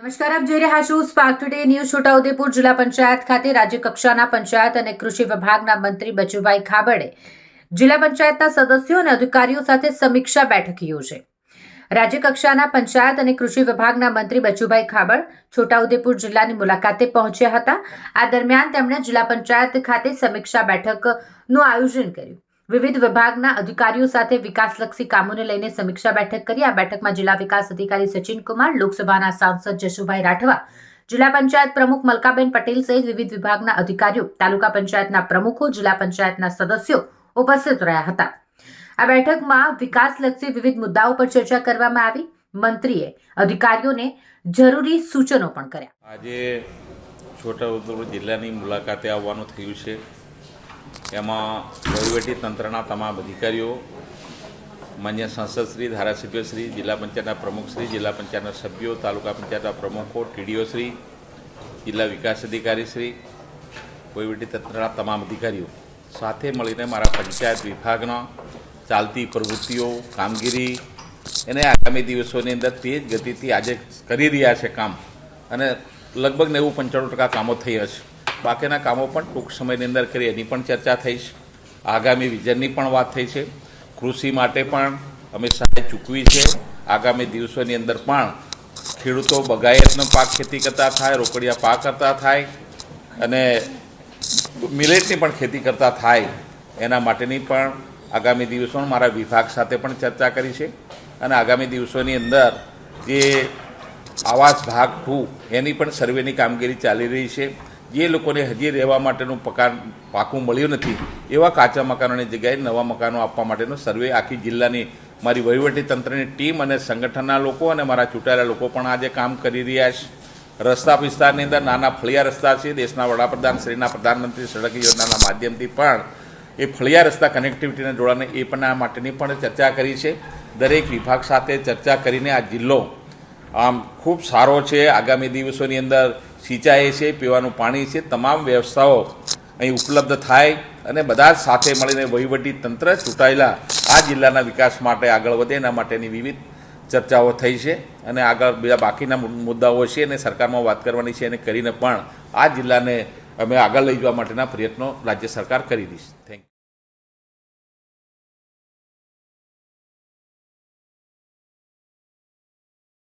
નમસ્કાર, આપ જોઈ રહ્યા છો સ્પાર્ક ટુડે ન્યૂઝ છોટાઉદેપુર જિલ્લા પંચાયત ખાતે રાજ્ય કક્ષાના પંચાયત અને કૃષિ વિભાગના મંત્રી બચુભાઈ ખાબડે જિલ્લા પંચાયતના સદસ્યો અને અધિકારીઓ સાથે સમીક્ષા બેઠક યોજે. રાજ્ય કક્ષાના પંચાયત અને કૃષિ વિભાગના મંત્રી બચુભાઈ ખાબડ છોટાઉદેપુર જિલ્લાની મુલાકાતે પહોંચ્યા હતા. આ દરમિયાન તેમણે જિલ્લા પંચાયત ખાતે સમીક્ષા બેઠકનું આયોજન કર્યું. વિવિધ વિભાગના અધિકારીઓ સાથે વિકાસલક્ષી કામોને લઈને સમીક્ષા બેઠક કરી. આ બેઠકમાં જિલ્લા વિકાસ અધિકારી સચિન કુમાર લોકસભાના સાંસદ જશુભાઈ રાઠવા, જિલ્લા પંચાયત પ્રમુખ મલકાબેન પટેલ સહિત વિવિધ વિભાગના અધિકારીઓ, તાલુકા પંચાયતના પ્રમુખો, જિલ્લા પંચાયતના સદસ્યો ઉપસ્થિત રહ્યા હતા. આ બેઠકમાં વિકાસલક્ષી વિવિધ મુદ્દાઓ પર ચર્ચા કરવામાં આવી. મંત્રીએ અધિકારીઓને જરૂરી સૂચનો પણ કર્યા. આજે છોટાઉદેપુર જિલ્લાની મુલાકાતે આવવાનું થયું છે. એમાં વહીવટી તંત્રના તમામ અધિકારીઓ, માન્ય સાંસદશ્રી ધારાસભ્યશ્રી જિલ્લા પંચાયતના પ્રમુખશ્રી જિલ્લા પંચાયતના સભ્યો, તાલુકા પંચાયતના પ્રમુખો ટીડીઓશ્રી જિલ્લા વિકાસ અધિકારીશ્રી વહીવટી તંત્રના તમામ અધિકારીઓ. સાથે મળીને મારા પંચાયત વિભાગના ચાલતી પ્રવૃત્તિઓ, કામગીરી એને આગામી દિવસોની અંદર તેજ ગતિથી આજે કરી રહ્યા છે કામ. અને લગભગ નેવું પંચાણું ટકા કામો થઈ હશે બાકીના કામો પણ ટૂંક સમયની અંદર કરી એની પણ ચર્ચા થઈ છે આગામી વિઝનની પણ વાત થઈ છે. કૃષિ માટે પણ અમે સહાય ચૂકવી છે. આગામી દિવસોની અંદર પણ ખેડૂતો બગાયતનો પાક ખેતી કરતા થાય, રોકડિયા પાક કરતા થાય અને મિલેટની પણ ખેતી કરતા થાય. એના માટેની પણ આગામી દિવસોમાં મારા વિભાગ સાથે પણ ચર્ચા કરી છે. અને આગામી દિવસોની અંદર જે આવાસ ભાગ ટુ, એની પણ સર્વેની કામગીરી ચાલી રહી છે. જે લોકોને હજી રહેવા માટેનું પકાન પાકું મળ્યું નથી, એવા કાચા મકાનોની જગ્યાએ નવા મકાનો આપવા માટેનો સર્વે આખી જિલ્લાની મારી વહીવટી તંત્રની ટીમ અને સંગઠનના લોકો અને મારા ચૂંટાયેલા લોકો પણ આજે કામ કરી રહ્યા છે. રસ્તા વિસ્તારની અંદર નાના ફળિયા રસ્તા છે, દેશના વડાપ્રધાન, શ્રીના પ્રધાનમંત્રી, સડક યોજનાના માધ્યમથી પણ એ ફળિયા રસ્તા કનેક્ટિવિટીને જોડાને એ પણ આ માટેની પણ ચર્ચા કરી છે. દરેક વિભાગ સાથે ચર્ચા કરીને આ જિલ્લો આમ ખૂબ સારો છે. આગામી દિવસોની અંદર સિંચાઈ છે, પીવાનું પાણી છે, તમામ વ્યવસ્થાઓ અહીં ઉપલબ્ધ થાય અને બધા જ સાથે મળીને વહીવટી તંત્ર ચૂંટાયેલા આ જિલ્લાના વિકાસ માટે આગળ વધે, એના માટેની વિવિધ ચર્ચાઓ થઈ છે અને આગળ બીજા બાકીના મુદ્દાઓ છે અને સરકારમાં વાત કરવાની છે, એને કરીને પણ આ જિલ્લાને અમે આગળ લઈ જવા માટેના પ્રયત્નો રાજ્ય સરકાર કરી દઈશ થેન્ક